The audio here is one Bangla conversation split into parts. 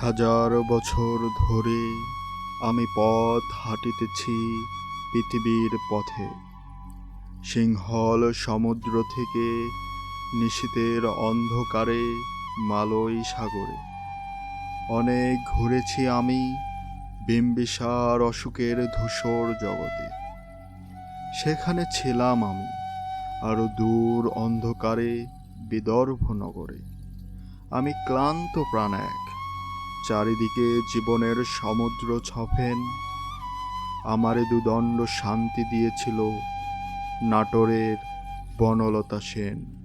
হাজার বছর ধরে আমি পথ হাঁটিতেছি পৃথিবীর পথে। সিংহল সমুদ্র থেকে নিশীতের অন্ধকারে, মালয় সাগরে। অনেক ঘুরেছি আমি বিম্বিসার অসুখের ধূসর জগতে। সেখানে ছিলাম আমি আরও দূর অন্ধকারে বিদর্ভ নগরে। আমি ক্লান্ত প্রাণ এক চারিদিকে জীবনের সমুদ্র ছফেন আমারে দুদণ্ড শান্তি দিয়েছিল নাটোরের বনলতা সেন।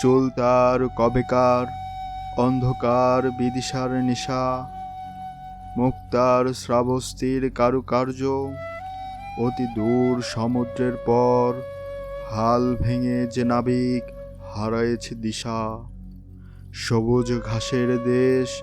চুল তার কবেকার, অন্ধকার বিদিশার নিশা। মুক্তার শ্রাবস্তির কারুকার্য। অতি দূর সমুদ্রের পর হাল ভেঙে যে নাবিক হারায়েছে দিশা। সবুজ ঘাসের দেশ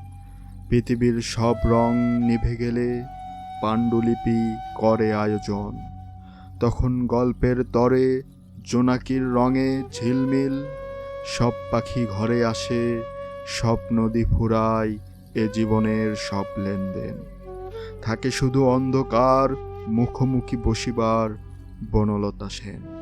পৃথিবীর সব রং নিভে গেলে পাণ্ডুলিপি করে আয়োজন। তখন গল্পের তরে জোনাকির রঙে ঝিলমিল, সব পাখি ঘরে আসে, সব নদী ফুরায় এ জীবনের সব লেনদেন। থাকে শুধু অন্ধকার, মুখোমুখি বসিবার বনলতা সেন।